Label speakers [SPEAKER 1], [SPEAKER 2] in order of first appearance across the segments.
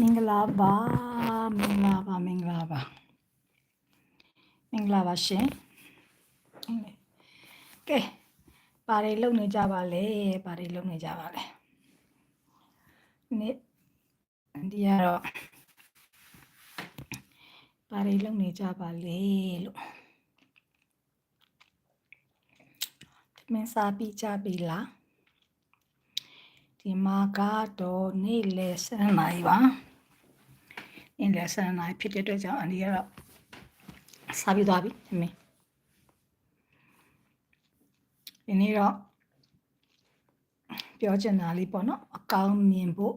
[SPEAKER 1] မင်္ဂလာပါမင်္ဂလာပါမင်္ဂလာပါမင်္ဂလာပါရှင်ကဲပါရီလုံနေကြပါလေပါရီလုံနေကြပါလေနေ့ဒီကတော့ပါရီလုံနေကြပါလေလို့မင်းစားပြီးကြပြီလားဒီမှာကတော့နေ့လယ်7နာရီပါ နေ့လယ်7နာရီဖြစ်တဲ့အတွက်ကြောင့်အန်ဒီကတော့စားပြီးသွားပြီအမေဒီနေ့တော့ပြောချင်တာလေးပေါ့နော်အကောင်းမြင်ဖို့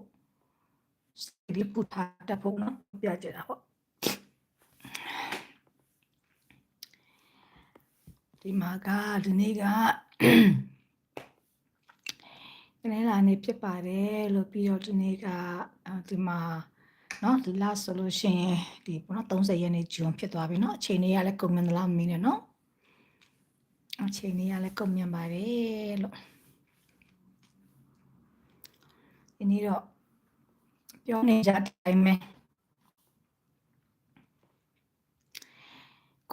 [SPEAKER 1] ဒီပူထားတတ်ဖို့နော်ပြောချင်တာပေါ့ဒီမှာကဒီနေ့ကဒီနေ့လာနေဖြစ်ပါတယ်လို့ပြီးတော့ဒီနေ့ကအာဒီမှာ เนาะဒီလဆိုလို့ရှိရင်ဒီပေါ့နော်30ရက်နေ့ဂျွန်ဖြစ်သွားပြီเนาะအချိန်လေးကလည်းကုန်မြန်သလားမင်းနဲ့เนาะအချိန်လေးကလည်းကုန်မြန်ပါတယ်လို့ဒီနေ့တော့ပြောနေကြတဲ့အတိုင်းပဲ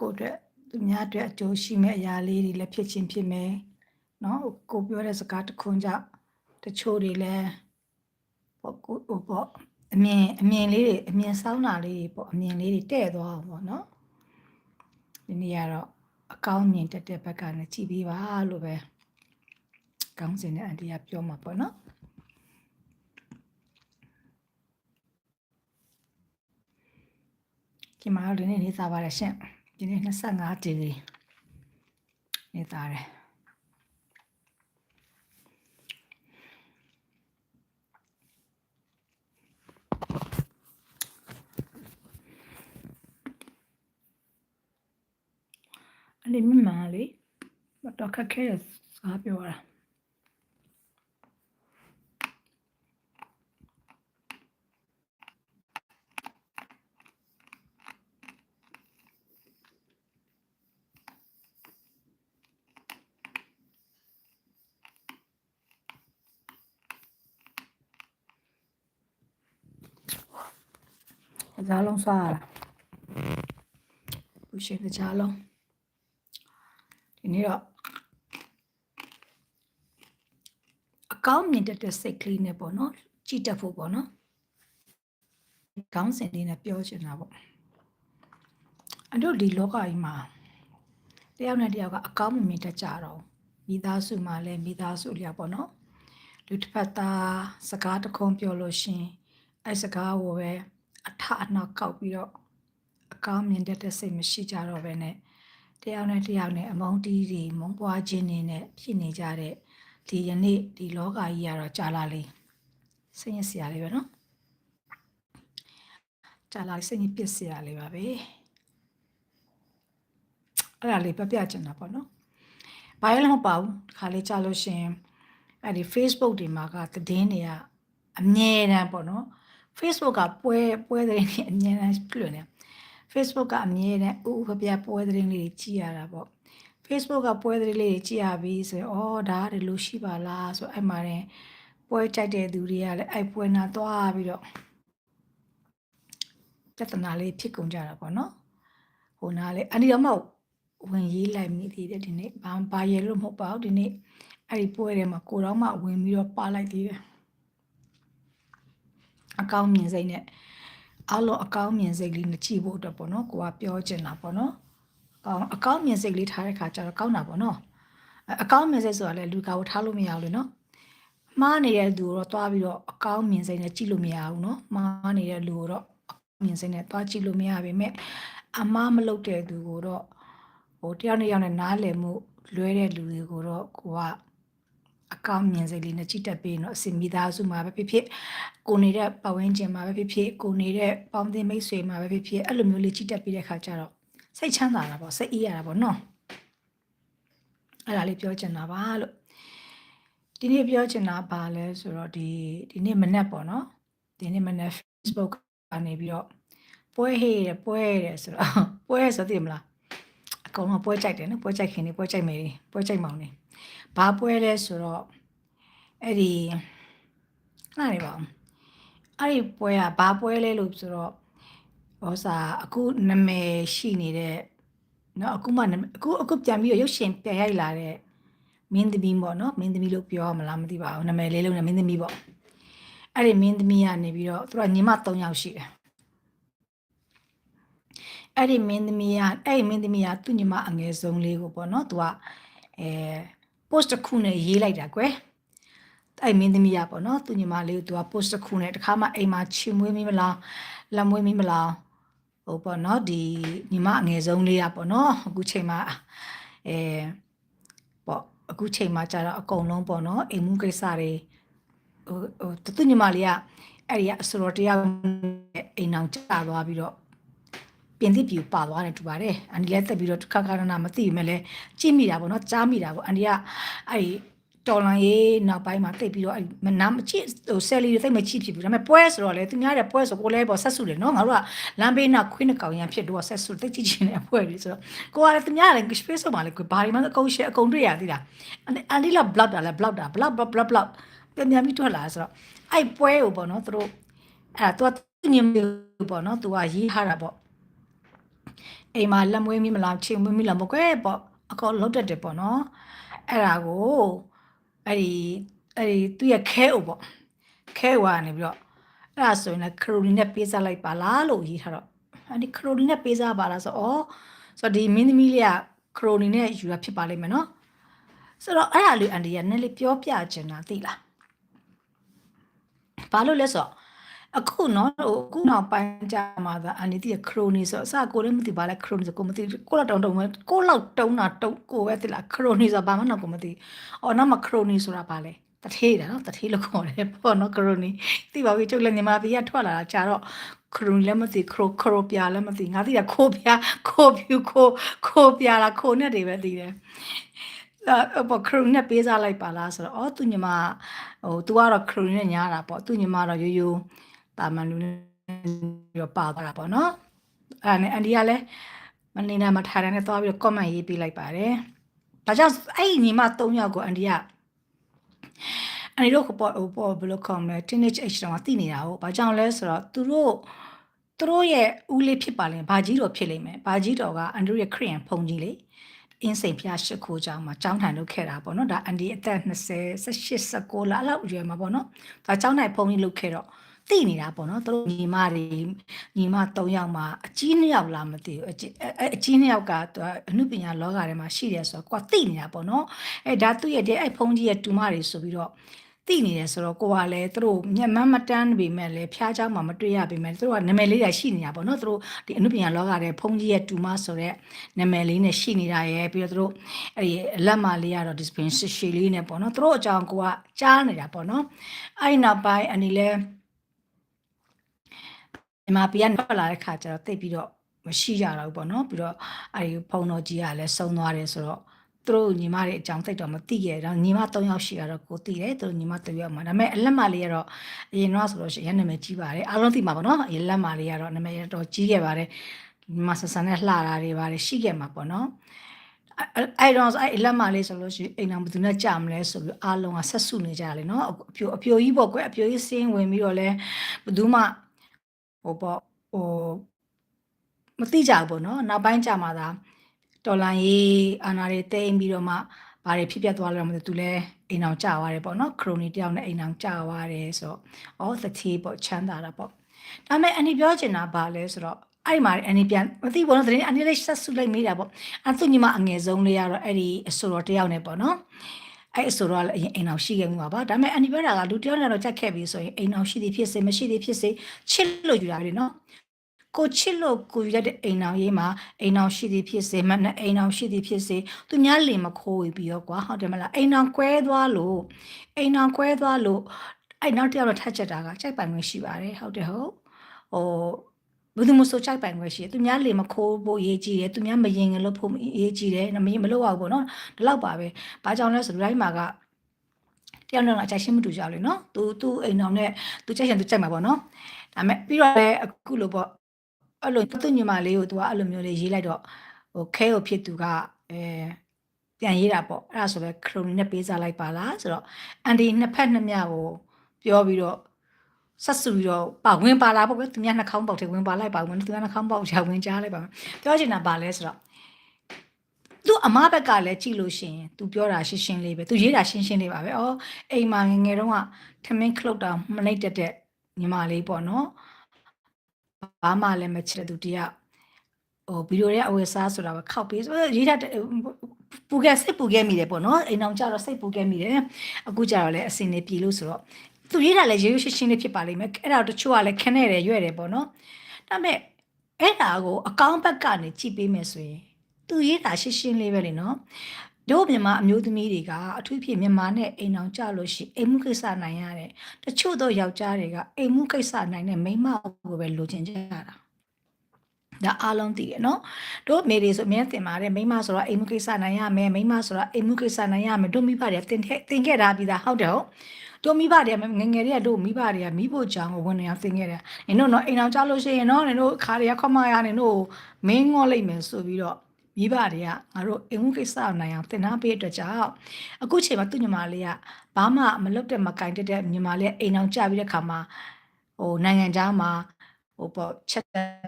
[SPEAKER 1] ကိုယ့်အတွက်သူများအတွက်အကျိုးရှိမဲ့အရာလေးတွေလည်းဖြစ်ချင်းဖြစ်မယ်เนาะကိုပြောတဲ့စကားတစ်ခွန်းကြောင့်တချို့တွေလည်းပေါ့ကိုဟိုပေါ့ အမြင်အမြင်လေးတွေအမြင်ဆောင်းတာလေးတွေပေါ့အမြင်လေးတွေတဲ့သွားအောင်ပေါ့နော်ဒီနေ့ကတော့အကောင်းမြင်တက်တဲ့ဘက်ကနေကြည်ပြီးပါလို့ပဲကောင်းစင်တဲ့အန်တီကပြောမှာပေါ့နော်ဒီမှာတော့ဒီနေ့နေသားပါတယ်ရှင်ဒီနေ့25ဒီဂရီနေသားတယ် အဲ့ဒီမြင်မှန်လေတော့ခက်ခဲရစားပြောတာကြားလုံးစားရတာဘူးရှိတဲ့ကြားလုံးဒီ နေ့တော့အကောင်းမြင်တတ်တဲ့စိတ်ကလေးနဲ့ပေါ့နော်ကြည်တတ်ဖို့ပေါ့နော်ကောင်းစင်လေးနဲ့ပြောချင်တာပေါ့အတို့ဒီလောကကြီးမှာတယောက်နဲ့တယောက်ကအကောင်းမမြင်တတ်ကြတော့မိသားစုမှာလည်းမိသားစုလျောက်ပေါ့နော်လူတစ်ဖက်သားစကားတခုံးပြောလို့ရှင်အဲစကားကိုပဲအထအနောက်ကောက်ပြီးတော့အကောင်းမြင်တတ်တဲ့စိတ်မရှိကြတော့ပဲနဲ့ တယောက်နဲ့တယောက်နဲ့အမုန်းတီးတွေမုန်းပွားခြင်းတွေနဲ့ဖြစ်နေကြတဲ့ဒီယနေ့ဒီလောကကြီးကတော့ကြာလာလေစိတ်ရစရာလေးပဲနော်ကြာလာစိတ်ညစ်ပစ်စရာလေးပါပဲအဲ့ဒါလေးပြပြချင်တာပေါ့နော်ဘာလဲမပေါ့ခါလေးကြာလို့ရှင်အဲ့ဒီ Facebook တွေမှာကသတင်းတွေကအမြဲတမ်းပေါ့နော် Facebook ကပွဲပွဲသတင်းတွေအမြဲတမ်းပြလွနေ Facebook ကအမြဲတမ်းဥဥဖပြပွဲသတင်းလေးတွေကြည့်ရတာပေါ့ Facebook ကပွဲသတင်းလေးတွေကြည့်ရပြီဆိုရင်အော်ဒါကဒီလိုရှိပါလားဆိုအဲ့မှာ then ပွဲကြိုက်တဲ့သူတွေကလည်းအဲ့ပွဲနာသွားပြီးတော့ပြဿနာလေးဖြစ်ကုန်ကြတာပေါ့နော်ဟိုနားလေအန်ဒီတော့မှဝင်ရေးလိုက်မိသေးတယ်ဒီနေ့ဘာဘာရဲလို့မဟုတ်ပါဘူးဒီနေ့အဲ့ဒီပွဲထဲမှာကိုတော့မှဝင်ပြီးတော့ပါလိုက်သေးတယ်အကောင်းမြင်စိတ်နဲ့ အလုံးအကောင်းမြင်စိတ်လေးနဲ့ကြည့်ဖို့အတွက်ပေါ့နော်ကိုကပြောချင်တာပေါ့နော်အကောင်းအကောင်းမြင်စိတ်လေးထားတဲ့ခါကျတော့ကောင်းတာပေါ့နော်အကောင်းမြင်စိတ်ဆိုတာလေလူကောထားလို့မရဘူးလေနော်မှားနေတဲ့သူကိုတော့တွားပြီးတော့အကောင်းမြင်စိတ်နဲ့ကြည့်လို့မရဘူးနော်မှားနေတဲ့လူကိုတော့အကောင်းမြင်စိတ်နဲ့တွားကြည့်လို့မရပါပဲအမားမလုပ်တဲ့သူကိုတော့ဟိုတယောက်နဲ့ယောက်နဲ့နားလည်မှုလွဲတဲ့လူတွေကိုတော့ကိုက အကောင်းမြင်စိတ်လေးနဲ့ကြည့်တတ်ပြီးတော့အစင်မိသားစုမှာပဲဖြစ်ဖြစ်ကိုနေတဲ့ပတ်ဝန်းကျင်မှာပဲဖြစ်ဖြစ်ကိုနေတဲ့ပေါင်းသင်းမိတ်ဆွေမှာပဲဖြစ်ဖြစ်အဲ့လိုမျိုးလေးကြည့်တတ်ပြီးတဲ့ခါကျတော့စိတ်ချမ်းသာတာပေါ့စိတ်အေးရတာပေါ့နော်အဲ့ဒါလေးပြောချင်တာပါလို့ဒီနေ့ပြောချင်တာပါလဲဆိုတော့ဒီဒီနေ့မနေ့ပေါ့နော်ဒီနေ့မနေ့ Facebook ကနေပြီးတော့ပွဲဟေးတယ်ပွဲတယ်ဆိုတော့ပွဲဆိုသိမလားအကောင်ကပွဲကြိုက်တယ်နော်ပွဲကြိုက်ခင်နေပွဲကြိုက်မယ်ပွဲကြိုက်မောင်နေ ဘာပွဲလဲဆိုတော့အဲ့ဒီနားနေပါဦးအဲ့ဒီပွဲကဘာပွဲလဲလို့ဆိုတော့ဟောစာအခုနာမည်ရှိနေတဲ့နော်အခုမှနာမည်အခုအခုပြန်ပြီးတော့ရုပ်ရှင်ပြန်ရိုက်လာတဲ့မင်းသမီးပေါ့နော်မင်းသမီးလို့ပြောရမလားမသိပါဘူးနာမည်လေးလုံးနဲ့မင်းသမီးပေါ့အဲ့ဒီမင်းသမီးကနေပြီးတော့သူကညီမ3ယောက်ရှိတယ်အဲ့ဒီမင်းသမီးကအဲ့ဒီမင်းသမီးကသူ့ညီမအငယ်ဆုံးလေးကိုပေါ့နော်သူကအဲ post တစ်ခုနဲ့ရေးလိုက်တာကွယ်အဲ့မင်းသမီးရပေါ့နော်သူညီမလေးကိုသူက post တစ်ခုနဲ့တခါမှအိမ်မှာချီမွေးမိမလားလက်မွေးမိမလားဟိုပေါ့နော်ဒီညီမအငယ်ဆုံးလေးရပေါ့နော်အခုချိန်မှာအဲပေါ့အခုချိန်မှာကျတော့အကုန်လုံးပေါ့နော်အိမ်မှုကိစ္စတွေဟိုဟိုသူညီမလေးကအဲ့ဒီကအစတော်တရားအိမ်အောင်ကြာသွားပြီးတော့ ပြင်သစ်ပြူပါသွားတယ်တူပါတယ်အန်ဒီလည်းတက်ပြီးတော့ခက်ခါရနာမသိဘူးမဲ့လဲကြည့်မိတာပေါ့နော်ကြားမိတာပေါ့အန်ဒီကအဲ့ဒီတော်လန်ရေးနောက်ပိုင်းမှာတိတ်ပြီးတော့အဲ့မနာမချစ်ဟိုဆယ်လီတွေတိတ်မချစ်ဖြစ်ဘူးဒါပေမဲ့ပွဲဆိုတော့လေသူများတဲ့ပွဲဆိုကိုလဲပေါ့ဆက်စုတယ်နော်ငါတို့ကလမ်းဘေးနောက်ခွင်းနှကောင်ရံဖြစ်တော့ဆက်စုတိတ်ချစ်ချင်တဲ့ပွဲတွေဆိုတော့ကိုကလည်းသူများလည်း space မှာလည်းကိုဘာဒီမှအကုန်ရှယ်အကုန်တွေ့ရသေးတာအန်ဒီလာ block တာလဲ block တာ block block block block ပြန်ပြန်ပြီးထွက်လာဆိုတော့အဲ့ပွဲကိုပေါ့နော်သူတို့အဲ့ဒါသူကညင်ပေါ့နော်သူကရေးထားတာပေါ့ အိမ်မှာလက်မွေးမိမလားချိန်မွေးမိလားမကွဲပေါ့အကောလောက်တတ်တယ်ပေါ့နော်အဲ့ဒါကိုအဲ့ဒီအဲ့ဒီသူ့ရဲ့ခဲအိုပေါ့ခဲဝါနေပြီးတော့အဲ့ဒါဆိုရင်လည်းခရိုနီနဲ့ပေးစားလိုက်ပါလားလို့ရေးထားတော့အဲ့ဒီခရိုနီနဲ့ပေးစားပါလားဆိုတော့ဩဆိုတော့ဒီမင်းသမီးလေးကခရိုနီနဲ့ယူတာဖြစ်ပါလိမ့်မယ်နော်ဆိုတော့အဲ့ဒါလေးအန်ဒီကနည်းလေးပြောပြချင်တာသိလားဘာလို့လဲဆိုတော့ အခုနော်ဟိုအခုနောက်ပိုင်းကြမှာသာအန်ဒီတီခရိုနီဆိုအစကိုလည်းမသိပါလဲခရိုနီဆိုကိုမသိကိုလောက်တုံတုံကိုလောက်တုံတာတုံကိုပဲသိလားခရိုနီဆိုဘာမှတော့ကိုမသိအော်နောက်မှာခရိုနီဆိုတာဘာလဲတထေးတာနော်တထေးလို့ခေါ်တယ်ပေါ့နော်ခရိုနီသိပါပြီကျုပ်လည်းညီမပြည်ကထွက်လာတာကြာတော့ခရိုနီလည်းမသိခရိုခရိုပြာလည်းမသိငါသိတာခိုးပြာခိုးဖြူခိုးခိုးပြာလားခိုးနဲ့တွေပဲသိတယ်အဲ့ပေါ့ခရိုနဲ့ပေးစားလိုက်ပါလားဆိုတော့အော်သူညီမဟို तू ကတော့ခရိုနဲ့ညားတာပေါ့သူညီမတော့ရိုးရိုး တာမန်လူနဲ့ပြီးတော့ပါသွားတာပေါ့နော်အဲ့ဒါနဲ့အန်ဒီကလည်းမနေနာမထိုင်နဲ့သွားပြီးတော့ comment ရေးပေးလိုက်ပါတယ်ဒါကြောင့်အဲ့ဒီညီမ၃ယောက်ကိုအန်ဒီကအန်ဒီတို့ကပေါ်ဟိုပေါ်ဘယ်လိုခေါ်မလဲ teenage age တော့သိနေတာဟုတ်ဘာကြောင့်လဲဆိုတော့သူတို့သူတို့ရဲ့ဦးလေးဖြစ်ပါလိမ့်ဘာကြီးတော်ဖြစ်လိမ့်မယ်ဘာကြီးတော်ကအန်ဒီရဲ့ခရီးယန်ဖုန်ကြီးလေအင်းစိန်ဖျားရှိခိုးကြောင်းမှာကျောင်းထိုင်လုပ်ခဲ့တာပေါ့နော်ဒါအန်ဒီအသက်20 18 19လအလောက်ရွယ်မှာပေါ့နော်ဒါကျောင်းထိုင်ဖုန်ကြီးလုပ်ခဲ့တော့ သိနေတာပေါ့နော်သူတို့ညီမတွေညီမ၃ယောက်မှာအကြီးနှစ်ယောက်လားမသိဘူးအကြီးအကြီးနှစ်ယောက်ကသူအမှုပညာလောကထဲမှာရှိတယ်ဆိုတော့ကိုကသိနေတာပေါ့နော်အဲဒါသူ့ရဲ့တဲ့အဲ့ဖုန်းကြီးရဲ့တူမတွေဆိုပြီးတော့သိနေတယ်ဆိုတော့ကိုကလည်းသူတို့မျက်မှန်မတန်းပေမဲ့လည်းဖျားเจ้าမှာမတွေ့ရပေမဲ့သူတို့ကနာမည်လေးတွေရှိနေတာပေါ့နော်သူတို့ဒီအမှုပညာလောကထဲဖုန်းကြီးရဲ့တူမဆိုတဲ့နာမည်လေးနဲ့ရှိနေတာရဲ့ပြီးတော့သူတို့အဲ့ဒီအလက်မလေးကတော့ discipline ရှိလေးနဲ့ပေါ့နော်သူတို့အကြောင်းကိုကကြားနေတာပေါ့နော်အဲ့နောက်ပိုင်းအနေလဲ မြန်မာပြည်ကထွက်လာတဲ့ခါကျတော့တိတ်ပြီးတော့မရှိကြတော့ဘူးပေါ့နော်ပြီးတော့အဲဒီဖုံတော်ကြီးကလည်းစုံသွားတယ်ဆိုတော့သူတို့ညီမတွေအကြောင်းသိတော့မသိခဲ့တော့ညီမ၃ယောက်ရှိရတော့ကိုသိတယ်သူတို့ညီမ၃ယောက်မှာဒါပေမဲ့အလက်မလေးကတော့အရင်တော့ဆိုလို့ရှိရင်နာမည်ကြီးပါတယ်အားလုံးသိမှာပေါ့နော်အရင်လက်မလေးကတော့နာမည်တော့ကြီးခဲ့ပါတယ်ညီမဆဆန်နဲ့လှတာတွေပါတယ်ရှိခဲ့မှာပေါ့နော်အဲ့တော့အဲ့လက်မလေးဆိုလို့ရှိရင်အိမ်တော်ဘယ်သူနဲ့ကြာမလဲဆိုပြီးအားလုံးကဆက်စုနေကြတယ်နော်အပြိုအပြိုကြီးပေါ့ကွယ်အပြိုကြီးစင်းဝင်ပြီးတော့လဲဘယ်သူမှ ဟိုပေါ့ဟိုမသိကြဘူးပေါ့နော်နောက်ပိုင်းကြာမှသာတော်လန်ရေးအာနာတွေတိမ့်ပြီးတော့မှဘာတွေဖြစ်ပျက်သွားလဲမသိသူလဲအိမ်အောင်ကြာသွားတယ်ပေါ့နော်ခရိုနီတယောက်နဲ့အိမ်အောင်ကြာသွားတယ်ဆိုတော့ဩသတိပေါ့ချမ်းသာတာပေါ့ဒါပေမဲ့အန်ဒီပြောချင်တာဘာလဲဆိုတော့အဲ့ဒီမှာအန်ဒီပြန်မသိဘူးနော်သတင်းအန်ဒီလေးဆက်စုလိုက်မိတာပေါ့အဲ့သူညီမအငယ်ဆုံးလေးကတော့အဲ့ဒီအဆိုတော်တယောက်နဲ့ပေါ့နော် အဲ့အဆိုတော့လည်းအရင်အိမ်အောင်ရှိခဲ့မှုပါပါဒါပေမဲ့အန်ဒီပြောတာကလူတယောက်နဲ့တော့ကြက်ခဲ့ပြီဆိုရင်အိမ်အောင်ရှိသည်ဖြစ်စေမရှိသည်ဖြစ်စေချစ်လို့ယူတာလေနော်ကိုချစ်လို့ကိုယူရတဲ့အိမ်အောင်ရေးမှာအိမ်အောင်ရှိသည်ဖြစ်စေမနဲ့အိမ်အောင်ရှိသည်ဖြစ်စေသူများလင်မခိုးပြီးတော့ကွာဟုတ်တယ်မလားအိမ်အောင်ကွဲသွားလို့အိမ်အောင်ကွဲသွားလို့အဲ့နောက်တစ်ယောက်တော့ထပ်ချက်တာကကြိုက်ပိုင်ခွင့်ရှိပါတယ်ဟုတ်တယ်ဟုတ်ဟို ဘယ်သူမှဆိုကြိုက်ပိုင်ခွင့်ရှိတယ်သူများလေမခိုးဖို့ရေးကြည့်တယ်သူများမရင်ငလို့ဖို့ရေးကြည့်တယ်မရင်မလို့အောင်ပေါ့နော်ဒီလောက်ပါပဲဘာကြောင့်လဲဆိုတော့ line မှာကတယောက်နဲ့တော့အကြိုက်ရှင်းမတူကြဘူးလေနော်သူသူအိမ်တော်နဲ့သူကြိုက်ရင်သူကြိုက်မှာပေါ့နော်ဒါပေမဲ့ပြီးတော့လည်းအခုလိုပေါ့အဲ့လိုသူ့ညီမလေးကိုသူကအဲ့လိုမျိုးလေးရေးလိုက်တော့ဟိုခဲကိုဖြစ်သူကအဲပြန်ရေးတာပေါ့အဲ့ဒါဆိုပဲခရိုနီနဲ့ပေးစားလိုက်ပါလားဆိုတော့အန်ဒီနှစ်ဖက်နှစ်မျှကိုပြောပြီးတော့ ဆက်စုပြီးတော့ပါဝင်ပါလာပေါ့ကွသူများနှာခေါင်းပေါက်ထဲဝင်ပါလိုက်ပါဝင်သူများနှာခေါင်းပေါက်ချဝင်ကြားလိုက်ပါမယ်ပြောချင်တာပါလဲဆိုတော့သူအမဘက်ကလည်းကြည့်လို့ရှိရင် तू ပြောတာရှင်းရှင်းလေးပဲ तू ရေးတာရှင်းရှင်းလေးပါပဲ။အော်အိမ်မှာငယ်ငယ်တုန်းကထမင်းခလုတ်တာမလိုက်တတ်တဲ့ညီမလေးပေါ့နော်။ဘာမှလည်းမချစ်တဲ့သူတယောက်ဟိုဗီဒီယိုရဲ့အဝယ်စားဆိုတာပဲခောက်ပေးဆိုရေးတာပူခဲ့စိတ်ပူခဲ့မိတယ်ပေါ့နော်အိမ်အောင်ကြတော့စိတ်ပူခဲ့မိတယ်အခုကြတော့လည်းအစင်နေပြီလို့ဆိုတော့ သူရေးတာလည်းရေရွှေရှင်းရှင်းလေးဖြစ်ပါလိမ့်မယ်အဲ့ဒါတချို့ကလည်းခနဲ့တယ်ရွဲ့တယ်ပေါ့နော်ဒါပေမဲ့အဲ့ဒါကိုအကောင့်ဘက်ကနေကြည့်ပေးမယ်ဆိုရင်သူရေးတာရှင်းရှင်းလေးပဲလေနော်တို့မြန်မာအမျိုးသမီးတွေကအထူးဖြင့်မြန်မာနဲ့အိမ်အောင်ကြလို့ရှိအိမ်မှုကိစ္စနိုင်ရတယ်တချို့တော့ယောက်ျားတွေကအိမ်မှုကိစ္စနိုင်တဲ့မိန်းမကိုပဲလိုချင်ကြတာဒါအားလုံးသိတယ်နော်တို့မေတွေဆိုအမြဲတင်ပါတယ်မိန်းမဆိုတော့အိမ်မှုကိစ္စနိုင်ရမယ်မိန်းမဆိုတော့အိမ်မှုကိစ္စနိုင်ရမယ်တို့မိဘတွေကတင်တင်ခဲ့တာပြီးသားဟုတ်တယ်ဟုတ် တို့မိဘတွေကငငယ်တွေကတို့မိဘတွေကမိဖို့ကြောင်ကိုဝန်နေအောင်တင်ခဲ့တယ်နင်တို့နော်အိမ်အောင်ကြလို့ရှိရင်နော်နင်တို့ခါတွေကခွမရနင်တို့မင်းငေါလိုက်မယ်ဆိုပြီးတော့မိဘတွေကငါတို့အိမ်မှုကိစ္စနိုင်အောင်တင်နာပေးအတွက်ကြောင့်အခုချိန်မှာသူ့ညီမလေးကဘာမှမလုပ်တဲ့မကင်တက်တဲ့ညီမလေးအိမ်အောင်ကြပြီးတဲ့ခါမှာဟိုနိုင်ငံခြားမှာဟိုပေါ့ချက်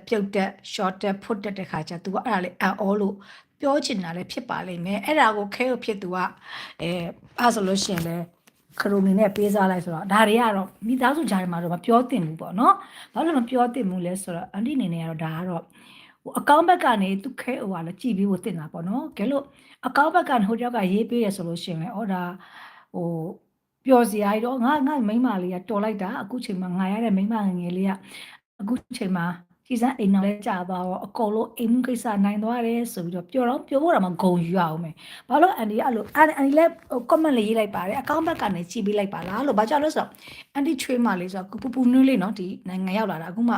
[SPEAKER 1] ပြုတ်တက် short တက် put တက်တဲ့ခါကျ तू ကအဲ့ဒါလေးအန်အောလို့ပြောချင်တာလည်းဖြစ်ပါလိမ့်မယ်အဲ့ဒါကိုခဲကိုဖြစ် तू ကအဲအဲ့ဆိုလို့ရှိရင်လည်း ခရိုမီနဲ့ပေးစားလိုက်ဆိုတော့ဒါတွေကတော့မိသားစုကြားထဲမှာတော့မပြောသင့်ဘူးပေါ့နော်ဘာလို့မပြောသင့်ဘူးလဲဆိုတော့အန်တီအနေနဲ့ကတော့ဒါကတော့ဟိုအကောင့်ဘက်ကနေသူခဲဟိုဟာလည်းကြည်ပြီးဖို့တင်တာပေါ့နော်ကဲလို့အကောင့်ဘက်ကနေဟိုတယောက်ကရေးပေးရဆိုလို့ရှိရင်လည်းဩဒါဟိုပျော်စရာကြီးတော့ငါငါမိန်းမလေးကတော်လိုက်တာအခုချိန်မှာငါရတဲ့မိန်းမငယ်ငယ်လေးကအခုချိန်မှာ ကြီးစမ်းအိမ်နောက်လဲကြာသွားတော့အကုန်လုံးအိမ်မှုကိစ္စနိုင်သွားတယ်ဆိုပြီးတော့ပြောတော့ပြောဖို့တော့မဂုံယူရအောင်မယ်ဘာလို့အန်ဒီအဲ့လိုအန်ဒီလည်း comment လေးရေးလိုက်ပါတယ်အကောင့်ဘက်ကနေကြည့်ပေးလိုက်ပါလားလို့ဘာကြောင့်လဲဆိုတော့အန်ဒီချွေးမလေးဆိုတော့ပူပူနွေးလေးနော်ဒီနိုင်ငံရောက်လာတာအခုမှ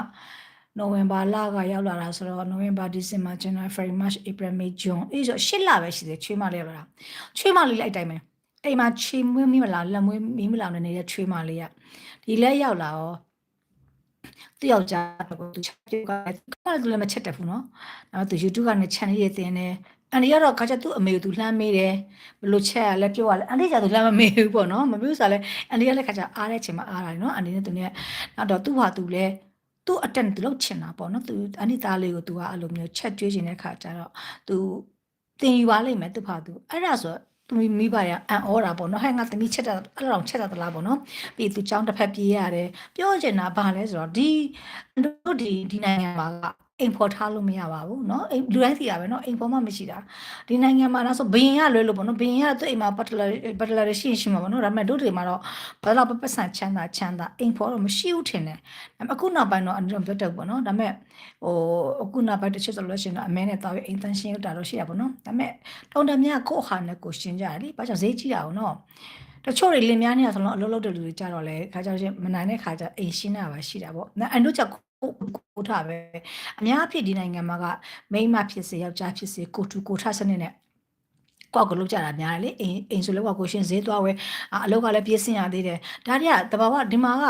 [SPEAKER 1] နိုဝင်ဘာလကရောက်လာတာဆိုတော့နိုဝင်ဘာဒီဇင်ဘာဇန်နဝါရီဖေဖော်ဝါရီဧပြီမေဂျွန်အေးဆိုရှစ်လပဲရှိသေးချွေးမလေးရောက်လာတာချွေးမလေးလိုက်တိုင်းပဲအိမ်မှာချီမွေးမိမလားလက်မွေးမိမလားနေတဲ့ချွေးမလေးကဒီလဲရောက်လာတော့ သူ့ယောက်ျားကိုသူချက်ပြုတ်ကကလည်းသူလည်းမချက်တတ်ဘူးနော်ဒါပေမဲ့သူ YouTube ကနေ channel ရေးတင်တယ်အန်ဒီကတော့ကကြသူ့အမေကိုသူလှမ်းမေးတယ်ဘလို့ချက်ရလဲပြောရလဲအန်ဒီကသူလှမ်းမမေးဘူးပေါ့နော်မမေးဘူးဆိုလဲအန်ဒီကလည်းကကြအားတဲ့ချိန်မှာအားတာနော်အန်ဒီနဲ့သူနဲ့နောက်တော့သူ့ဟာသူလည်းသူ့အတက်နဲ့သူလောက်ချင်တာပေါ့နော်သူအန်ဒီသားလေးကိုသူကအဲ့လိုမျိုးချက်ကျွေးချင်တဲ့ခါကျတော့သူတင်ယူပါလိမ့်မယ်သူ့ဟာသူအဲ့ဒါဆို သူမိဘရအန်အောတာပေါ့နော်ဟဲ့ငါသမီးချက်တာအဲ့လောက်ချက်တာတလားပေါ့နော်ပြီးသူចောင်းတစ်ဖက်ပြေးရတယ်ပြောချင်တာဘာလဲဆိုတော့ဒီတို့ဒီဒီနိုင်ငံမှာက အိမ်ဖော်ထားလို့မရပါဘူးเนาะအိမ်လူတိုင်းသိရပဲเนาะအိမ်ဖော်မှမရှိတာဒီနိုင်ငံမှာတော့ဆိုဘရင်ကလွဲလို့ပေါ့နော်ဘရင်ကသူ့အိမ်မှာပတ်တလာပတ်တလာရှိရှိမှာပေါ့နော်ဒါပေမဲ့တို့တွေမှာတော့ဘာလို့ပတ်စံချမ်းသာချမ်းသာအိမ်ဖော်တော့မရှိဘူးထင်တယ်အခုနောက်ပိုင်းတော့အန်တော့ပြောတတ်ပေါ့နော်ဒါပေမဲ့ဟိုအခုနောက်ပိုင်းတစ်ချက်ဆိုလို့ရှိရင်တော့အမဲနဲ့တောက်ရဲ့အိမ်တန်းရှင်းရတာတော့ရှိရပါတော့ဒါပေမဲ့တုံတမြကိုဟာနဲ့ကိုရှင်းကြတယ်လေဘာကြောင့်ဈေးကြီးတာအောင်နော်တချို့တွေလင်များနေရဆိုတော့အလုပ်လုပ်တဲ့လူတွေကြတော့လေခါကြချင်းမနိုင်တဲ့ခါကျအိမ်ရှင်းတာပါရှိတာပေါ့အန်တို့ချက်ကိုကို ထားပဲအများအဖြစ်ဒီနိုင်ငံမှာကမိန်းမဖြစ်စေယောက်ျားဖြစ်စေကိုတူကိုထားစနစ်နဲ့ကောက်ကလုပ်ကြတာများတယ်လေအိမ်အိမ်ဆိုလောက်ကကိုရှင်ဈေးသွားဝဲအလောက်ကလည်းပြည့်စင်ရသေးတယ်ဒါတွေကတဘာဝဒီမှာက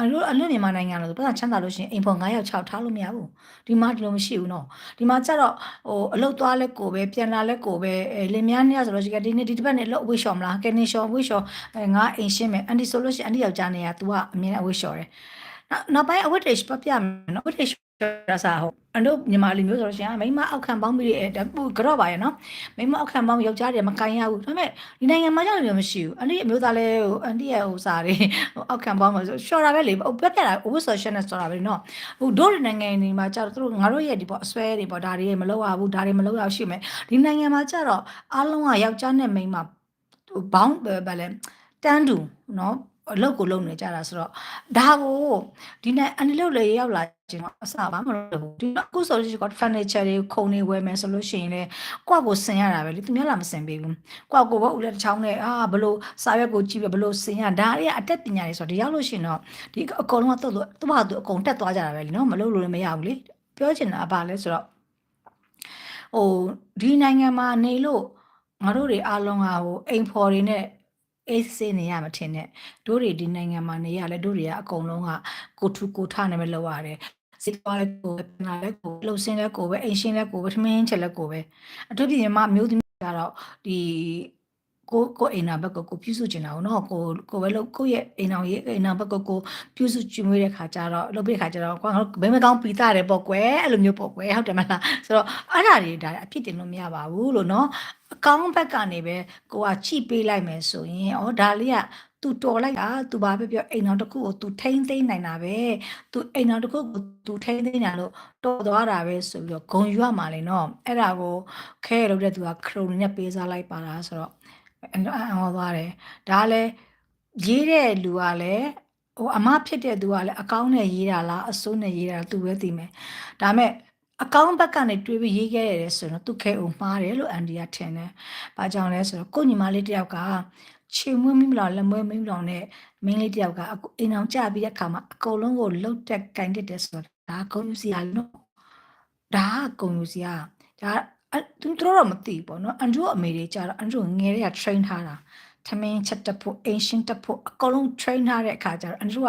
[SPEAKER 1] အလို့အလွတ်မြန်မာနိုင်ငံလို့ပတ်စံချမ်းသာလို့ရှိရင်အိမ်ဖော်9ယောက်6ထားလို့မရဘူးဒီမှာဒီလိုမရှိဘူးနော်ဒီမှာကျတော့ဟိုအလုတ်သွားလဲကိုပဲပြန်လာလဲကိုပဲအဲလင်မယားနှစ်ယောက်ဆိုလို့ရှိရင်ဒီနေ့ဒီတစ်ပတ်နဲ့လောက်ဝေးလျှော်မလားကဲနေလျှော်ဝေးလျှော်အဲငါအိမ်ရှင်းမယ်အန်ဒီဆိုလို့ရှိရင်အန်ဒီယောက်ျားနေရ तू ကအမြင်အဝေးလျှော်တယ် နောက်ပိုင်းအဝတ်တွေပပြမယ်နော်အဝတ်တွေရစားဟုတ်အတို့မြန်မာလူမျိုးဆိုလို့ရှိရင်မိမအောက်ခံပေါင်းပြီးတဲ့ကြော့ပါရဲ့နော်မိမအောက်ခံပေါင်းယောက်ျားတွေမကန်ရဘူးဒါပေမဲ့ဒီနိုင်ငံမှာကြောက်လို့မရှိဘူးအန်ဒီအမျိုးသားလဲဟိုအန်ဒီရဲ့ဟိုစားတွေအောက်ခံပေါင်းမှာဆိုရှော်တာပဲလေဟိုပြပြတာဝတ်ဆော်ရှက်နဲ့ဆော်တာပဲနော်ဟိုတို့နိုင်ငံတွေမှာကြောက်တို့ငါတို့ရဲ့ဒီပေါ့အစွဲတွေပေါ့ဒါတွေမလုပ်ရဘူးဒါတွေမလုပ်ရရှိမယ်ဒီနိုင်ငံမှာကျတော့အားလုံးကယောက်ျားနဲ့မိန်းမဟိုဘောင်းဗာလဲတန်းတူနော် အလုပ်ကိုလုပ်နေကြတာဆိုတော့ဒါကိုဒီနေ့အန်ဒီလုတ်လေရောက်လာခြင်းတော့အစပါမလို့ဘူးဒီတော့အခုဆိုလို့ရှိရင် furniture တွေခုံတွေဝယ်မယ်ဆိုလို့ရှိရင်လေကိုယ့်ကိုဆင်ရတာပဲလေသူများလာမဆင်ပေးဘူးကိုယ့်ကိုဘောဦးလက်တစ်ချောင်းနဲ့အာဘလို့စာရွက်ကိုကြည့်ပဲဘလို့ဆင်ရဒါတွေကအတက်ပညာတွေဆိုတော့ဒီရောက်လို့ရှိရင်တော့ဒီအကုန်လုံးကသူ့သူ့ဘာသူအကုန်တက်သွားကြတာပဲလေနော်မလုပ်လို့လည်းမရဘူးလေပြောချင်တာဘာလဲဆိုတော့ဟိုဒီနိုင်ငံမှာနေလို့ငါတို့တွေအားလုံးကဟိုအိမ်ဖော်တွေနဲ့ အေးစေးနေရမထင်နဲ့တို့တွေဒီနိုင်ငံမှာနေရလဲတို့တွေကအကုန်လုံးကကိုထူကိုထနဲ့ပဲလောက်ရတယ်စစ်သွားလဲကိုပဲပနာလဲကိုလှုပ်စင်းလဲကိုပဲအိမ်ရှင်းလဲကိုပဲထမင်းချက်လဲကိုပဲအထူးဖြင့်မမျိုးသမီးကတော့ဒီ ကိုကိုအိမ်နာဘက်ကိုကိုပြုစုချင်တာကိုနော်ကိုကိုပဲလို့ကိုရဲ့အိမ်နာရဲ့အိမ်နာဘက်ကိုကိုပြုစုကျွေးမွေးတဲ့ခါကျတော့လုပ်ပြတဲ့ခါကျတော့ကွာငါတို့ဘယ်မကောင်းပီတာတယ်ပေါ့ကွယ်အဲ့လိုမျိုးပေါ့ကွယ်ဟုတ်တယ်မလားဆိုတော့အဲ့ဒါတွေဒါအဖြစ်တင်လို့မရပါဘူးလို့နော်အကောင်းဘက်ကနေပဲကိုကချိပေးလိုက်မယ်ဆိုရင်ဩဒါလေးကသူတော်လိုက်တာသူဘာပဲပြောအိမ်တော်တစ်ခုကိုသူထိမ့်သိမ့်နိုင်တာပဲသူအိမ်တော်တစ်ခုကိုသူထိမ့်သိမ့်နိုင်လို့တော်သွားတာပဲဆိုပြီးတော့ဂုံယူရမှာလေနော်အဲ့ဒါကိုခဲရလို့တဲ့သူကခရိုနီနဲ့ပေးစားလိုက်ပါလားဆိုတော့ အန်အဟောသွားတယ်ဒါလည်းရေးတဲ့လူကလည်းဟိုအမဖြစ်တဲ့သူကလည်းအကောင်းနဲ့ရေးတာလားအစိုးနဲ့ရေးတာလားသူပဲသိမယ်ဒါမဲ့အကောင့်ဘက်ကနေတွေးပြီးရေးခဲ့ရတယ်ဆိုတော့သူခဲအောင်မှားတယ်လို့အန်ဒီကထင်တယ်။ဘာကြောင့်လဲဆိုတော့ကိုညီမလေးတယောက်ကချေမွေးမိမလားလက်မွေးမိမလားနဲ့မင်းလေးတယောက်ကအိမ်အောင်ကြပြီးတဲ့အခါမှာအကုန်လုံးကိုလှုပ်တက်ကင်တက်တယ်ဆိုတော့ဒါကုံယူစီရလို့ဒါကုံယူစီရဒါ သူတို့တော့မသိဘူးပေါ့နော်အန်ဒရူအမေတွေကြတော့အန်ဒရူငယ်တွေက train ထားတာထမင်းချက်တက်ဖို့ ancient တက်ဖို့အကုန်လုံး train ထားတဲ့အခါကျတော့အန်ဒရူက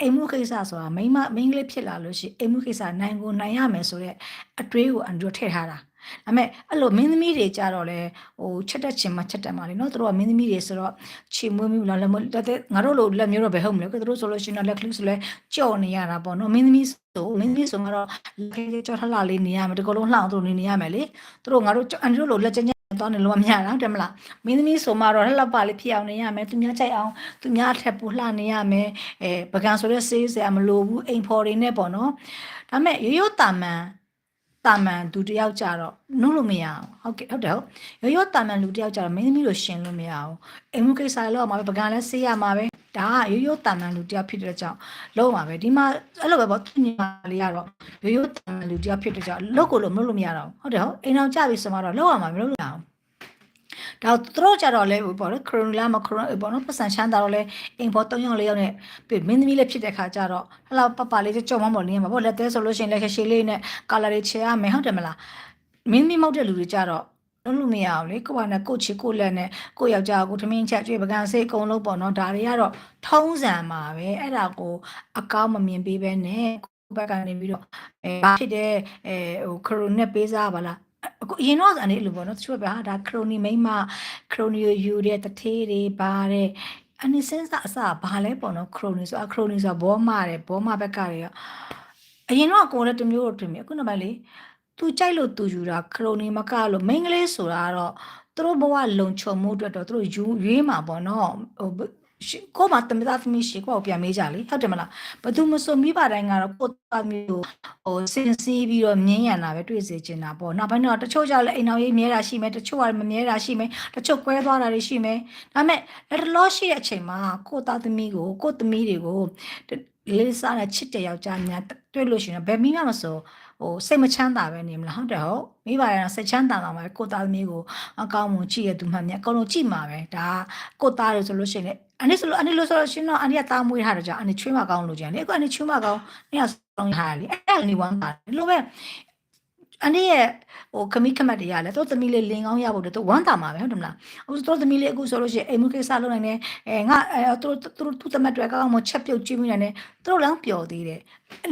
[SPEAKER 1] အိမ်မှုကိစ္စဆိုတာမိမမိန်းကလေးဖြစ်လာလို့ရှိရင်အိမ်မှုကိစ္စနိုင်ကိုနိုင်ရမယ်ဆိုတော့အတွေးကိုအန်ဒရူထည့်ထားတာ ဒါပေမဲ့အဲ့လိုမင်းသမီးတွေကြတော့လေဟိုချက်တက်ချင်မှချက်တက်မှလေနော်သူတို့ကမင်းသမီးတွေဆိုတော့ချီမွေးမိလားလက်မတက်တဲ့ငါတို့လိုလက်မျိုးတော့ဘယ်ဟုတ်မလဲသူတို့ဆိုလို့ရှိရင်တော့လက်ကလေးဆိုလဲကြော့နေရတာပေါ့နော်မင်းသမီးဆိုမင်းသမီးဆိုတော့လက်ကလေးကြော့ထလှလေးနေရမယ်ဒီကလုံးလှအောင်သူတို့နေနေရမယ်လေသူတို့ငါတို့အန်တို့လိုလက်ကျန်သွားနေလို့မရတော့တယ်မလားမင်းသမီးဆိုမှတော့လှပလေးဖြစ်အောင်နေရမယ်သူများကြိုက်အောင်သူများအထက်ပူလှနေရမယ်အဲပကံဆိုတဲ့ဆေးစရာမလိုဘူးအိမ်ဖော်တွေနဲ့ပေါ့နော်ဒါပေမဲ့ရိုးရိုးတာမန် တာမန်သူတယောက်ကြတော့နှုတ်လို့မရအောင်ဟုတ်ကဲ့ဟုတ်တယ်ဟုတ်ရိုးရိုးတာမန်လူတယောက်ကြတော့မင်းသမီးလိုရှင်လို့မရအောင်အိမ်မှုကိစ္စလောက်မှာပဲပကံလည်းဆေးရမှာပဲဒါကရိုးရိုးတာမန်လူတယောက်ဖြစ်တဲ့ကြောင့်လုံးမှာပဲဒီမှာအဲ့လိုပဲပေါ့သူညီမလေးကတော့ရိုးရိုးတာမန်လူတယောက်ဖြစ်တဲ့ကြောင့်လုတ်ကိုလို့မလုပ်လို့မရတော့ဘူးဟုတ်တယ်ဟုတ်အိမ်အောင်ကြပြီဆိုမှတော့လောက်ရမှာမလုပ်လို့ရအောင် ဒါသူတို့ကြတော့လဲပေါ့နော်ခရိုနီလာမခရိုနီပေါ့နော်ပတ်စံချမ်းသာတော့လဲအိမ်ပေါ်၃ယောက်၄ယောက်နဲ့ပြီးမင်းသမီးလေးဖြစ်တဲ့ခါကျတော့ဟလာပပလေးကြော်မမော်နေမှာပေါ့လက်သေးဆိုလို့ရှိရင်လက်ခရှည်လေးနဲ့ကာလာတွေချေရမယ်ဟုတ်တယ်မလားမင်းသမီးမောက်တဲ့လူတွေကြတော့လုံးလို့မရအောင်လေကိုကနဲ့ကိုချီကိုလက်နဲ့ကိုယောက်ျားကိုထမင်းချက်ကျွေးပကံစေးအကုန်လုံးပေါ့နော်ဒါတွေကတော့ထုံးစံပါပဲအဲ့ဒါကိုအကောင်းမမြင်ပေးပဲနဲ့ကိုဘက်ကနေပြီးတော့အဲဘာဖြစ်တဲ့အဲဟိုခရိုနက်ပေးစားပါလား အခုအရင်တော့အနေလို့ပေါ့နော်တချို့ကဟာဒါခရိုနီမိမခရိုနီကိုယူတဲ့တထေးတွေပါတဲ့အနိစင်းစအစဘာလဲပေါ့နော်ခရိုနီဆိုအခရိုနီဆိုဘောမတယ်ဘောမဘက်ကတွေကအရင်တော့ကိုယ်လည်းတမျိုးတော့တွင်ပြီအခုနောက်ပိုင်းလေသူကြိုက်လို့သူယူတာခရိုနီမကလို့မိန်းကလေးဆိုတာတော့သူတို့ဘဝလုံခြုံမှုအတွက်တော့သူတို့ယူရွေးမှာပေါ့နော်ဟို ကိုမတမသားသမီးရှိကိုပြန်မေးကြလေဟုတ်တယ်မလားဘသူမဆိုမိဘတိုင်းကတော့ကိုသားမျိုးဟိုစင်စီးပြီးတော့မြင်းရံတာပဲတွေ့စေချင်တာပေါ့နောက်ပိုင်းတော့တချို့ကြောင့်လည်းအိမ်တော်ရေးမြဲတာရှိမယ်တချို့ကမမြဲတာရှိမယ်တချို့ကွဲသွားတာတွေရှိမယ်ဒါပေမဲ့လက်တလောရှိတဲ့အချိန်မှာကိုသားသမီးကိုကိုသမီးတွေကိုလေးစားတဲ့ချစ်တဲ့ယောက်ျားများတွေ့လို့ရှိရင်ဘယ်မိမှမဆိုဟို စိတ်မချမ်းသာပဲနေမလားဟုတ်တယ်ဟုတ်မိဘတွေကစိတ်ချမ်းသာတာမှာကိုသားသမီးကိုအကောင်းမှုကြည့်ရသူမှမြတ်အကုန်လုံးကြည့်မှာပဲဒါကိုသားတွေဆိုလို့ရှိရင်အနည်းဆိုလို့အနည်းလို့ဆိုလို့ရှင်တော့အနည်းကသားမွေးထားတယ်ကြောင့်အနည်းချွေးမကောင်းလို့ကြတယ်လေအခုအနည်းချွေးမကောင်းနေရဆောင်းထားတယ်လေအဲ့ဒါနေဝမ်းပါတယ်လို့ပဲ အနည်းရဲ့ဟိုခမီးခမတ်တွေရလဲသူသမီးလေးလင်ကောင်းရဖို့တော့ဝမ်းတာမှာပဲဟုတ်တယ်မလားအခုသူသမီးလေးအခုဆိုလို့ရှိရင်အိမ်မှုကိစ္စလုပ်နိုင်တယ်အဲငါအဲသူသူသူသမတ်တွေကောင်းမှချက်ပြုတ်ကြည့်မိနိုင်တယ်သူတို့လည်းပျော်သေးတယ်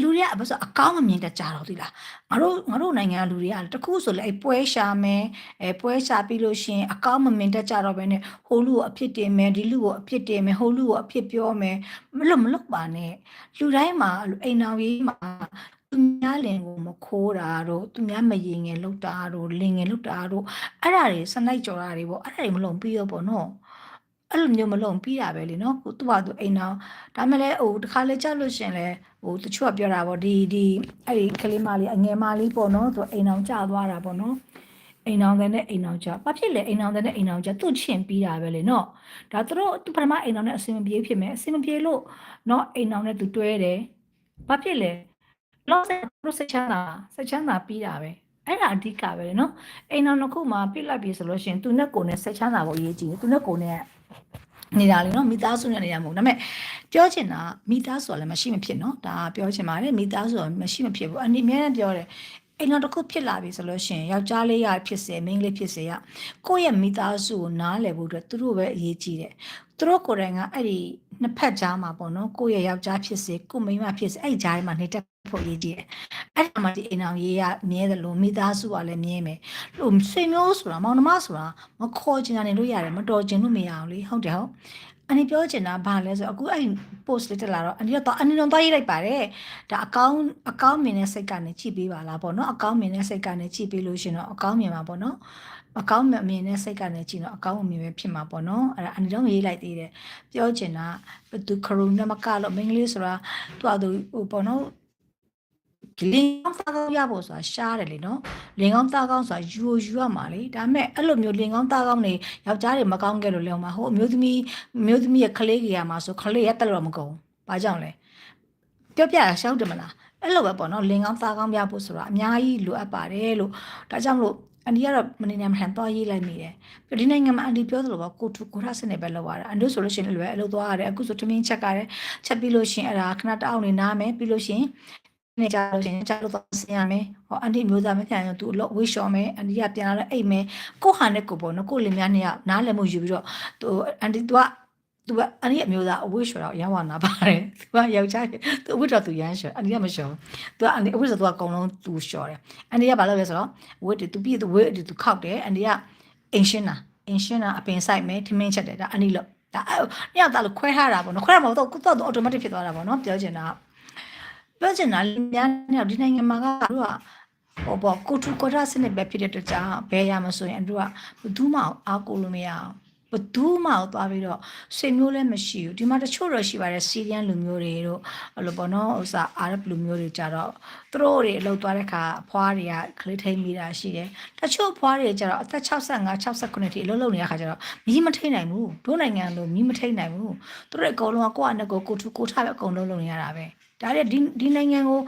[SPEAKER 1] လူတွေကဘာလို့အကောင်းမမြင်တတ်ကြတော့သီလားငါတို့ငါတို့နိုင်ငံကလူတွေကတခုဆိုလဲအဲပွဲရှာမယ်အဲပွဲရှာပြီးလို့ရှိရင်အကောင်းမမြင်တတ်ကြတော့ပဲနဲ့ဟိုလူကိုအဖြစ်တင်မယ်ဒီလူကိုအဖြစ်တင်မယ်ဟိုလူကိုအဖြစ်ပြောမယ်မလို့မလို့ပါနဲ့လူတိုင်းမှာအိမ်တော်ကြီးမှာ သူများလင်ကိုမခိုးတာတို့သူများမရင်ငယ်လောက်တာတို့လင်ငယ်လောက်တာတို့အဲ့ဒါတွေစနိုက်ကြော်တာတွေပေါ့အဲ့ဒါတွေမလုံပြီးတော့ပေါ့နော်အဲ့လိုမျိုးမလုံပြီးတာပဲလေနော်ကိုသူ့ဘာသူအိမ်တော်ဒါမှလည်းဟိုတခါလေကြောက်လို့ရှင်လဲဟိုတချို့ကပြောတာပေါ့ဒီဒီအဲ့ဒီကလေးမလေးအငယ်မလေးပေါ့နော်သူအိမ်တော်ကျသွားတာပေါ့နော်အိမ်အောင်တဲ့နဲ့အိမ်အောင်ကြဘာဖြစ်လဲအိမ်အောင်တဲ့နဲ့အိမ်အောင်ကြသူ့ချင်ပြီးတာပဲလေနော်ဒါသူတို့ပထမအိမ်အောင်နဲ့အစင်မပြေဖြစ်မယ်အစင်မပြေလို့နော်အိမ်အောင်နဲ့သူတွဲတယ်ဘာဖြစ်လဲ လောဆယ်တို့စချမ်းသာစချမ်းသာပြီးတာပဲအဲ့ဒါအဓိကပဲလေနော်အိမ်အောင်တစ်ခုမှပြစ်လိုက်ပြီဆိုလို့ရှိရင်သူနဲ့ကိုယ်နဲ့စချမ်းသာကိုအရေးကြီးတယ်သူနဲ့ကိုယ်နဲ့နေတာလေနော်မိသားစုနဲ့နေရမှာမဟုတ်ဒါပေမဲ့ပြောချင်တာမိသားစုကလည်းမရှိမဖြစ်နော်ဒါပြောချင်ပါတယ်မိသားစုကမရှိမဖြစ်ဘူးအနည်းအများပြောတယ်အိမ်တော်တစ်ခုဖြစ်လာပြီဆိုလို့ရှိရင်ယောက်ျားလေးရဖြစ်စေမိန်းကလေးဖြစ်စေရကိုယ့်ရဲ့မိသားစုကိုနားလည်ဖို့အတွက်သူတို့ပဲအရေးကြီးတယ်သူတို့ကိုယ်တိုင်ကအဲ့ဒီနှစ်ဖက်ကြားမှာပေါ့နော်ကိုယ့်ရဲ့ယောက်ျားဖြစ်စေကိုယ့်မိန်းမဖြစ်စေအဲ့ဒီကြားထဲမှာနေတတ် ဖို့ရေးကြည့်တယ်အဲ့ဒါမှဒီအိမ်အောင်ရေးရမြဲတယ်လို့မိသားစုကလည်းမြဲမယ်လို့ဆွေမျိုးဆိုတာမောင်နှမဆိုတာမခေါ်ချင်တာနေလို့ရတယ်မတော်ချင်လို့မရအောင်လေဟုတ်တယ်ဟုတ်အနေပြောချင်တာဘာလဲဆိုအခုအဲ့ post လေးတက်လာတော့အနေတော့အနေတော့သွားရေးလိုက်ပါတယ်ဒါအကောင့်အကောင့်မြင်တဲ့စိတ်ကနေကြည့်ပေးပါလားပေါ့နော်အကောင့်မြင်တဲ့စိတ်ကနေကြည့်ပေးလို့ရှင်တော့အကောင့်မြင်ပါပေါ့နော်အကောင့်မြင်တဲ့စိတ်ကနေကြည့်တော့အကောင့်မြင်ပဲဖြစ်မှာပေါ့နော်အဲ့ဒါအနေတော့ရေးလိုက်သေးတယ်ပြောချင်တာဘသူခရုနမကလို့မင်္ဂလိဆိုတာသူ့အတူဟိုပေါ့နော် လင်ကောင်းသားကောင်းရဖို့ဆိုတာရှားတယ်လေနော်လင်ကောင်းသားကောင်းဆိုတာယူယူရမှာလေဒါပေမဲ့အဲ့လိုမျိုးလင်ကောင်းသားကောင်းတွေယောက်ျားတွေမကောင်းခဲ့လို့လဲမှာဟိုအမျိုးသမီးအမျိုးသမီးရဲ့ကလေးကြီးရမှာဆိုကလေးရက်တက်လို့မကုန်ဘာကြောင့်လဲပြောပြရရှောက်တယ်မလားအဲ့လိုပဲပေါ့နော်လင်ကောင်းသားကောင်းပြဖို့ဆိုတာအများကြီးလိုအပ်ပါတယ်လို့ဒါကြောင့်မလို့အန်ဒီကတော့မနေနိုင်မဟန်တော့ရေးလိုက်မိတယ်ပြီးဒီနိုင်ငံမှာအန်ဒီပြောသလိုပေါ့ကိုတူကိုရစနေပဲလောက်ရတာအန်တို့ဆိုလို့ရှိရင်လည်းအလုပ်သွားရတယ်အခုဆိုထမင်းချက်ကြတယ်ချက်ပြီးလို့ရှိရင်အဲ့ဒါခဏတအောင်နေနားမယ်ပြီးလို့ရှိရင် နေကြလို့ရှိရင်ကြလို့တော့ဆင်းရမယ်ဟောအန်တီမျိုးသားမပြန်ရင်သူအလုပ်ဝေးလျှော်မယ်အန်တီကပြန်လာတော့အိတ်မယ်ကိုဟာနဲ့ကိုပေါ့နော်ကိုလင်များနဲ့ကနားလည်မှုယူပြီးတော့သူအန်တီသူကသူကအန်တီအမျိုးသားအဝေးလျှော်တော့ရမ်းဝနာပါတယ်သူကယောက်ျားသူအဝေးတော့သူရမ်းလျှော်အန်တီကမလျှော်သူကအန်တီအဝေးဆိုသူကအကုန်လုံးသူလျှော်တယ်အန်တီကဘာလုပ်လဲဆိုတော့ဝေးသူပြည့်သူဝေးသူခောက်တယ်အန်တီကအင်ရှင်းတာအင်ရှင်းတာအပင်ဆိုင်မယ်ထမင်းချက်တယ်ဒါအန်တီလို့ဒါညောက်တာလို့ခွဲထားတာပေါ့နော်ခွဲတာမဟုတ်တော့ကိုတော့ automatic ဖြစ်သွားတာပေါ့နော်ပြောချင်တာ ပြောချင်တာလင်းများနဲ့ဒီနိုင်ငံမှာကတို့ကဟိုပေါ့ကိုတူကောတာစနစ်ပဲဖြစ်တဲ့တကြောင်ဘယ်ရမဆိုရင်တို့ကဘယ်သူမှအားကိုလို့မရအောင်ဘယ်သူမှသွားပြီးတော့ဆွေမျိုးလည်းမရှိဘူးဒီမှာတချို့တော့ရှိပါတယ်စီးရီယန်လူမျိုးတွေတို့အဲ့လိုပေါ့နော်ဥစားအာရဗ်လူမျိုးတွေကြတော့သူတို့တွေအလုပ်သွားတဲ့ခါအဖွားတွေကခလေးထိန်မိတာရှိတယ်တချို့ဖွားတွေကြတော့အသက်65 69ထိအလုပ်လုပ်နေတဲ့ခါကျတော့မီးမထိန်နိုင်ဘူးတို့နိုင်ငံလိုမီးမထိန်နိုင်ဘူးသူတို့အကုန်လုံးကကိုယ့်အနက်ကိုကိုထူကိုထားပဲအကုန်လုံးလုပ်နေရတာပဲ ဒါတဲ့ဒီဒီနိုင်ငံကို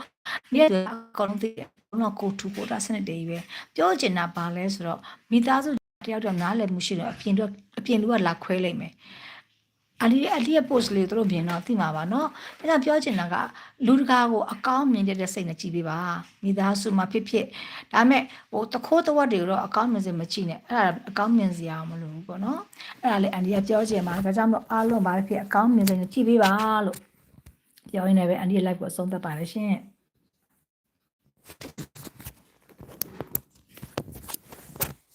[SPEAKER 1] မြက်အကုန်လုံးသိတယ်တော့ကိုထူကိုတာစနစ်တည်းပဲပြောချင်တာဘာလဲဆိုတော့မိသားစုတယောက်တော့နားလည်မှုရှိတော့အပြင်တော့အပြင်လူကလာခွဲလိုက်မယ်အလီအလီရဲ့ post လေးတို့မြင်တော့သိမှာပါเนาะဒါကြောင့်ပြောချင်တာကလူတကာကိုအကောင်းမြင်တဲ့စိတ်နဲ့ကြည့်ပေးပါမိသားစုမှာဖြစ်ဖြစ်ဒါမဲ့ဟိုတခိုးတဝက်တွေတော့အကောင်းမြင်စေမကြည့်နဲ့အဲ့ဒါအကောင်းမြင်စရာမလိုဘူးပေါ့နော်အဲ့ဒါလေအန်ဒီကပြောချင်ပါဒါကြောင့်မို့အားလုံးပါဖြစ်အကောင်းမြင်စေနဲ့ကြည့်ပေးပါလို့ ပြောရင်းနဲ့ပဲအန်ဒီရဲ့ live ကိုအဆုံးသတ်ပါလေရှင်